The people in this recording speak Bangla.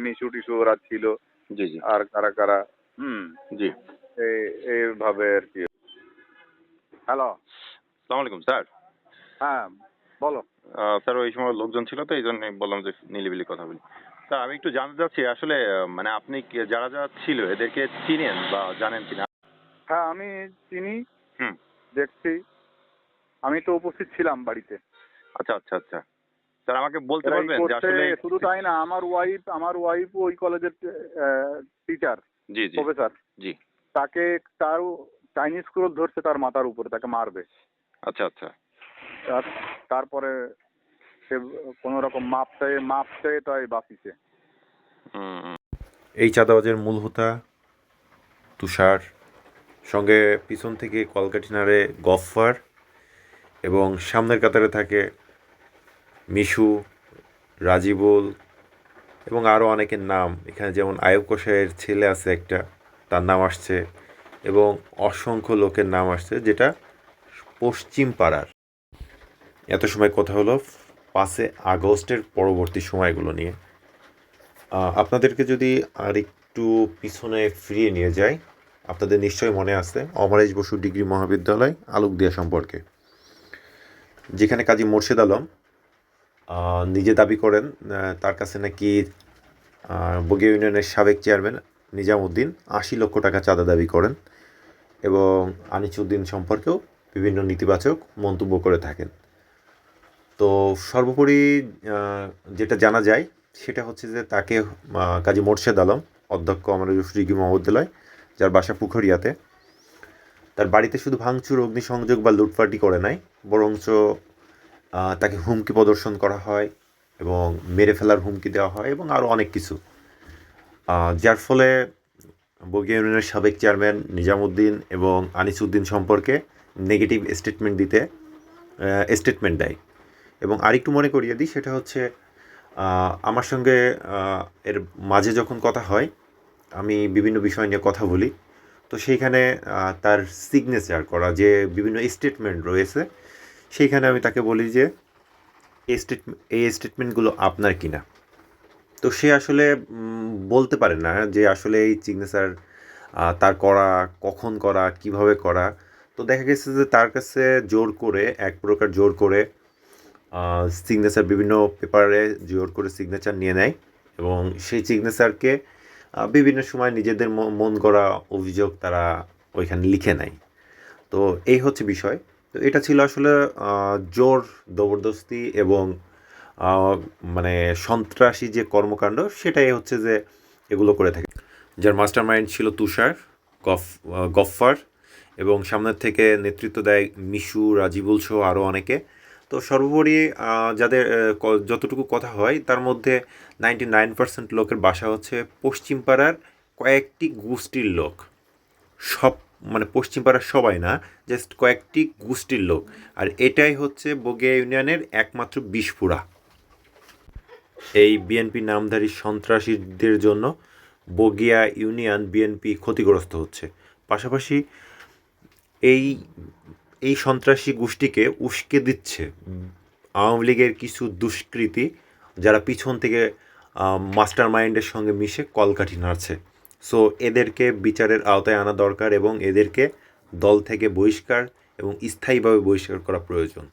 মিশু টিশু ওরা ছিল। জি জি। আর কারা কারা? হুম। জি। এই এইভাবে আর কি। হ্যালো সালাম আলাইকুম স্যার। হ্যাঁ বলো। স্যার ওই সময় লোকজন ছিল তো এই জন্য বললাম যে নিলিবিলি কথা বলি। স্যার আমি একটু জানতে চাচ্ছি আসলে মানে আপনি কি- যারা যারা ছিল এদেরকে চিনেন বা জানেন কিনা? হ্যাঁ আমি চিনি হুম। দেখছি। আমি তো উপস্থিত ছিলাম বাড়িতে। আচ্ছা আচ্ছা আচ্ছা। স্যার আমাকে বলতে পারবেন যে আসলে শুধু তাই না আমার ওয়াইফ আমার ওয়াইফ ওই কলেজের টিচার জি জি। প্রফেসর জি। তাকে তার চাইনিজ ক্রোধ ধরছে তার মাথার উপরে তাকে মারবে। আচ্ছা আচ্ছা। তারপরে সে কোন রকম মাপ চেয়ে মাপ চেয়ে তাই বাঁচিছে। এই চাঁদাবাজের মূল হোতা তুষার সঙ্গে পিছন থেকে কলকাঠিনারে গফফার এবং সামনের কাতারে থাকে মিশু, রাজিবুল এবং আরও অনেকের নাম। এখানে যেমন আয়ুব কোষায়ের ছেলে আছে একটা, তার নাম আসছে এবং অসংখ্য লোকের নাম আসছে যেটা পশ্চিম পাড়ার। এত সময় কথা হলো পাঁচে আগস্টের পরবর্তী সময়গুলো নিয়ে। আপনাদেরকে যদি আর একটু পিছনে ফিরিয়ে নিয়ে যাই, আপনাদের নিশ্চয়ই মনে আছে অমরেশ বসু ডিগ্রি মহাবিদ্যালয়, আলোকদিয়া সম্পর্কে, যেখানে কাজী মোর্শেদ আলম নিজে দাবি করেন তার কাছে নাকি বগিয়া ইউনিয়নের সাবেক চেয়ারম্যান নিজামুদ্দিন আশি লক্ষ টাকা চাঁদা দাবি করেন এবং আনিসুদ্দিন সম্পর্কেও বিভিন্ন নেতিবাচক মন্তব্য করে থাকেন। তো সর্বোপরি যেটা জানা যায়, সেটা হচ্ছে যে তাকে কাজী মোর্শেদ আলম, অধ্যক্ষ আমাদের ডিগ্রি মহাবিদ্যালয়, যার বাসা পুখরিয়াতে, তার বাড়িতে শুধু ভাঙচুর, অগ্নিসংযোগ বা লুটপাটি করে নাই, বরঞ্চ তাকে হুমকি প্রদর্শন করা হয় এবং মেরে ফেলার হুমকি দেওয়া হয় এবং আরও অনেক কিছু। যার ফলে বগি ইউনিয়নের সাবেক চেয়ারম্যান নিজামুদ্দিন এবং আনিসুদ্দিন সম্পর্কে নেগেটিভ স্টেটমেন্ট দিতে স্টেটমেন্ট দেয়। এবং আরেকটু মনে করিয়ে দিই, সেটা হচ্ছে আমার সঙ্গে এর মাঝে যখন কথা হয়, আমি বিভিন্ন বিষয় নিয়ে কথা বলি, তো সেইখানে তার সিগনেচার করা যে বিভিন্ন স্টেটমেন্ট রয়েছে সেইখানে আমি তাকে বলি যে, এই স্টেটমেন্ট এই স্টেটমেন্টগুলো আপনার কিনা। তো সে আসলে বলতে পারে না যে আসলে এই সিগনেচার তার করা, কখন করা, কীভাবে করা। তো দেখা গেছে যে তার কাছে জোর করে, এক প্রকার জোর করে সিগনেচার বিভিন্ন পেপারে জোর করে সিগনেচার নিয়ে নেয় এবং সেই সিগনেচারকে বিভিন্ন সময় নিজেদের মন গড়া অভিযোগ তারা ওইখানে লিখে নেয়। তো এই হচ্ছে বিষয়। তো এটা ছিল আসলে জোর জবরদস্তি এবং মানে সন্ত্রাসী যে কর্মকাণ্ড সেটাই হচ্ছে যে এগুলো করে থাকে। যার মাস্টার মাইন্ড ছিল তুষার গফ আহ, গফফার এবং সামনের থেকে নেতৃত্ব দেয় মিশু রাজিবুল সহ আরও অনেকে। তো সর্বোপরি যাদের যতটুকু কথা হয় তার মধ্যে নাইনটি নাইন পার্সেন্ট লোকের বাসা হচ্ছে পশ্চিম পাড়ার কয়েকটি গোষ্ঠীর লোক। সব মানে পশ্চিম পাড়ার সবাই না জাস্ট কয়েকটি গোষ্ঠীর লোক। আর এটাই হচ্ছে বগিয়া ইউনিয়নের একমাত্র বিষপুরা এই বিএনপি নামধারী সন্ত্রাসীদের জন্য বগিয়া ইউনিয়ন বিএনপি ক্ষতিগ্রস্ত হচ্ছে। পাশাপাশি এই এই সন্ত্রাসী গোষ্ঠীকে উস্কে দিচ্ছে আওয়ামী লীগের কিছু দুষ্কৃতী, যারা পিছন থেকে মাস্টার মাইন্ডের সঙ্গে মিশে কলকাঠি নাড়ছে। সো এদেরকে বিচারের আওতায় আনা দরকার এবং এদেরকে দল থেকে বহিষ্কার এবং স্থায়ীভাবে বহিষ্কার করা প্রয়োজন।